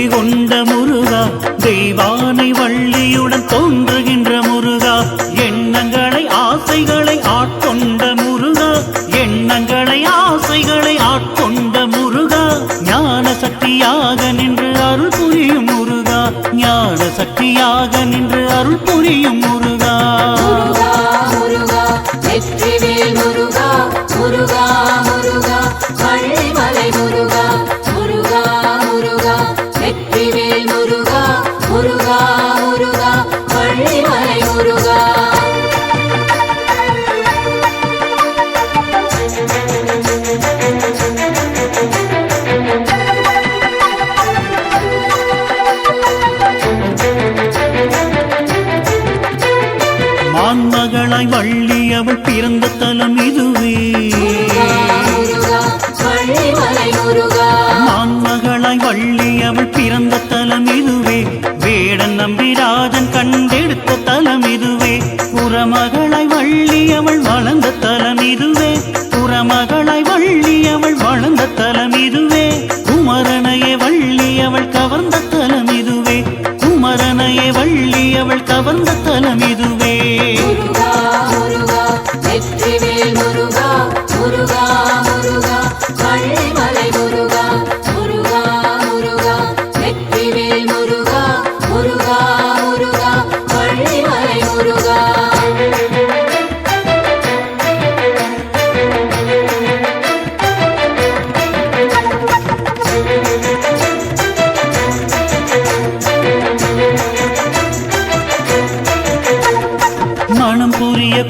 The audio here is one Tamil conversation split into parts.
குன்றினிலே கொண்ட முருகா தெய்வானை வள்ளியுடன் தோன்றுகின்ற முருகா எண்ணங்களை ஆசைகளை ஆட்கொண்ட முருகா எண்ணங்களை ஆசைகளை ஆட்கொண்ட முருகா ஞான சக்தியாக நின்று அருள் புரியும் முருகா ஞான சக்தியாக நின்று அருள் புரியும் முருகா. முருகா முருகா முருகா மான்மகளாய் வள்ளி அவள் பிறந்த தலம் இதுவே. மான்மகளாய் வள்ளி அவள் பிறந்த தலம் இதுவே. வேடன் நம்பிராஜன் கண்டெடுத்த தலம் இதுவே. புறமகளாய் வள்ளி அவள் வளர்ந்த தலம் இதுவே. புறமகளாய் வள்ளி அவள் வளர்ந்த தலம் இதுவே. குமரனையே வள்ளி அவள் கவர்ந்த தலம் இதுவே. குமரனையே வள்ளி அவள் கவர்ந்த தலம் இதுவே.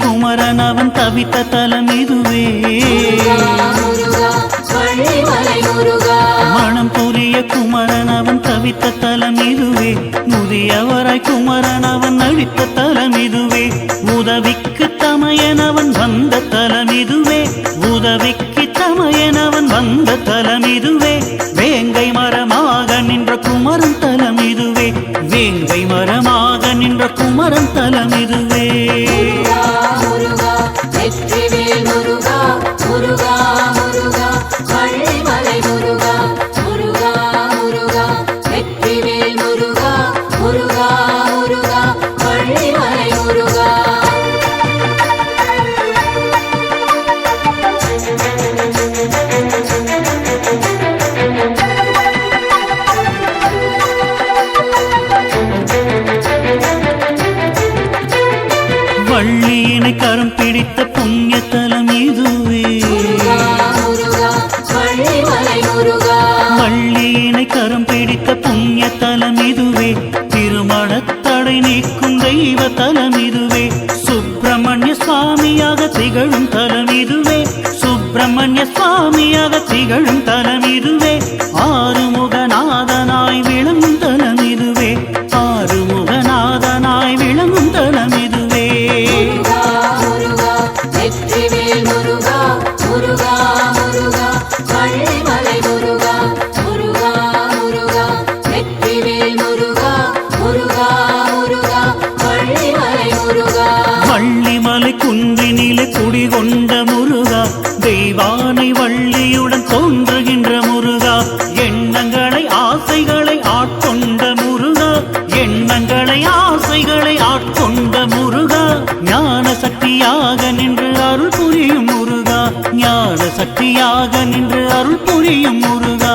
குமரன் அவன் தவித்த தலம் இதுவே. மனம் புரிய குமரன் அவன் தவித்த தலம் இதுவே. முதியவராய் குமரன் அவன் அழித்த தலம் இதுவே. உதவிக்கு தமையன் அவன் வந்த தலம் இதுவே. உதவிக்கு தமையன் அவன் வந்த தலம் இதுவே. முருகா சுப்பிரமணிய சுவாமியாக திகழும் தலம் இதுவே. சுப்பிரமணிய சுவாமியாக திகழும் தலம் இதுவே. ஆறு முருகா தெய்வானை வள்ளியுடன் தோன்றுகின்ற முருகா. எண்ணங்களை ஆசைகளை ஆட்கொண்ட முருகா. எண்ணங்களை ஆசைகளை ஆட்கொண்ட முருகா. ஞான சக்தியாக நின்று அருள் புரியும் முருகா. ஞான சக்தியாக நின்று அருள் புரியும் முருகா.